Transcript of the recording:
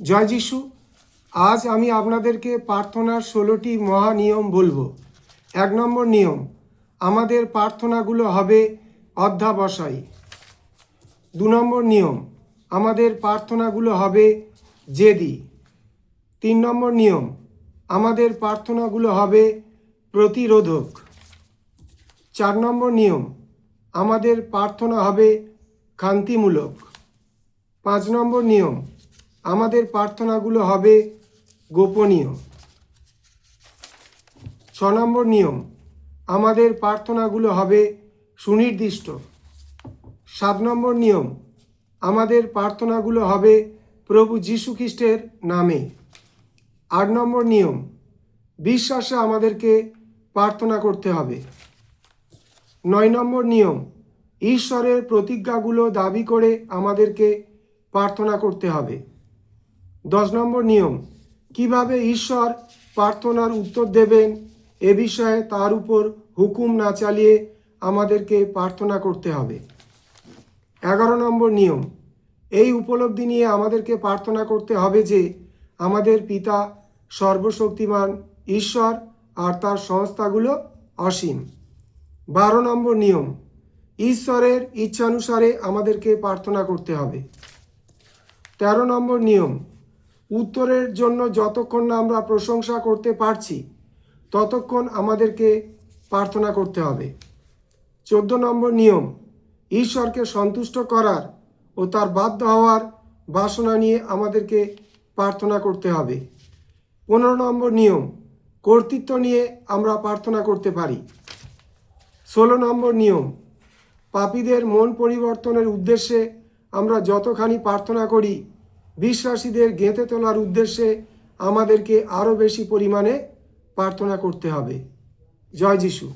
জয় যিশু, আজ আমি আপনাদেরকে প্রার্থনার ষোলোটি মহা নিয়ম বলব। এক নম্বর নিয়ম, আমাদের প্রার্থনাগুলো হবে অধ্যাবসায়ী। দু নম্বর নিয়ম, আমাদের প্রার্থনাগুলো হবে জেদি। তিন নম্বর নিয়ম, আমাদের প্রার্থনাগুলো হবে প্রতিরোধক। চার নম্বর নিয়ম, আমাদের প্রার্থনা হবে শান্তিমূলক পাঁচ নম্বর নিয়ম আমাদের প্রার্থনাগুলো হবে গোপনীয়। ছ নম্বর নিয়ম, আমাদের প্রার্থনাগুলো হবে সুনির্দিষ্ট। সাত নম্বর নিয়ম, আমাদের প্রার্থনাগুলো হবে প্রভু যীশু খ্রিস্টের নামে। আট নম্বর নিয়ম, বিশ্বাসে আমাদেরকে প্রার্থনা করতে হবে। নয় নম্বর নিয়ম, ঈশ্বরের প্রতিজ্ঞাগুলো দাবি করে আমাদেরকে প্রার্থনা করতে হবে। দশ নম্বর নিয়ম, কীভাবে ঈশ্বর প্রার্থনার উত্তর দেবেন এ বিষয়ে তার উপর হুকুম না চালিয়ে আমাদেরকে প্রার্থনা করতে হবে। এগারো নম্বর নিয়ম, এই উপলব্ধি নিয়ে আমাদেরকে প্রার্থনা করতে হবে যে আমাদের পিতা সর্বশক্তিমান ঈশ্বর আর তার সংস্থাগুলো অসীম। বারো নম্বর নিয়ম, ঈশ্বরের ইচ্ছানুসারে আমাদেরকে প্রার্থনা করতে হবে। তেরো নম্বর নিয়ম উত্তরের জন্য যতক্ষণ না আমরা প্রশংসা করতে পারছি, ততক্ষণ আমাদেরকে প্রার্থনা করতে হবে। চোদ্দ নম্বর নিয়ম, ঈশ্বরকে সন্তুষ্ট করার ও তার বাধ্য হওয়ার বাসনা নিয়ে আমাদেরকে প্রার্থনা করতে হবে। পনেরো নম্বর নিয়ম, কর্তৃত্ব নিয়ে আমরা প্রার্থনা করতে পারি। ষোলো নম্বর নিয়ম, পাপীদের মন পরিবর্তনের উদ্দেশ্যে আমরা যতখানি প্রার্থনা করি বিশ্বাসীদের গেঁথে তোলার উদ্দেশ্যে আমাদেরকে আরও বেশি পরিমাণে প্রার্থনা করতে হবে। জয় যিশু।